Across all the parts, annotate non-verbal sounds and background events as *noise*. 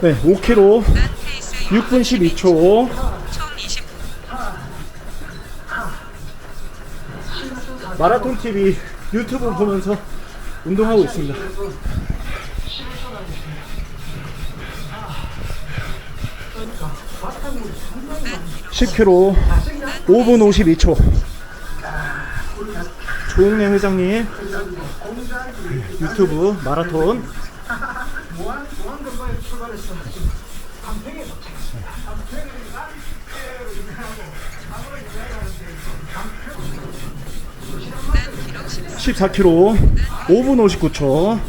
네, 5km 6분 12초. 마라톤 TV 유튜브 보면서 운동하고 있습니다. 10km 5분 52초. 조용래 회장님 유튜브 마라톤 기록 10분. 14km 5분 59초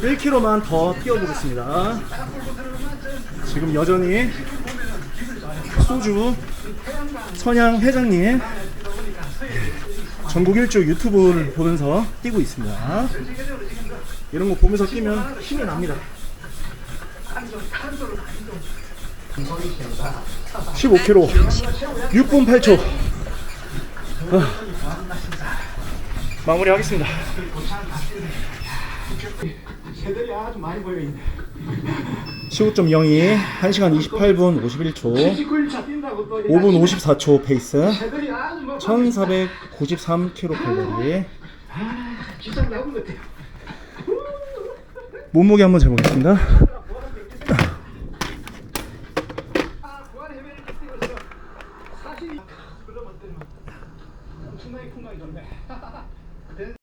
1km만 더 뛰어보겠습니다. 지금 여전히 소주 선양 회장님 전국 일주 유튜브를 보면서 뛰고 있습니다. 이런 거 보면서 뛰면 힘이 납니다. 15km 6분 8초 마무리하겠습니다 새들이 아주 많이 보여 있네. 15.02 1시간 28분 51초 79일차 뛴다고 또 5분 54초 페이스 새들이 아주 뭐 1493kcal 기상 나온 것 같아요. 몸무게 한번 재보겠습니다 아, 엄청나게. *laughs* then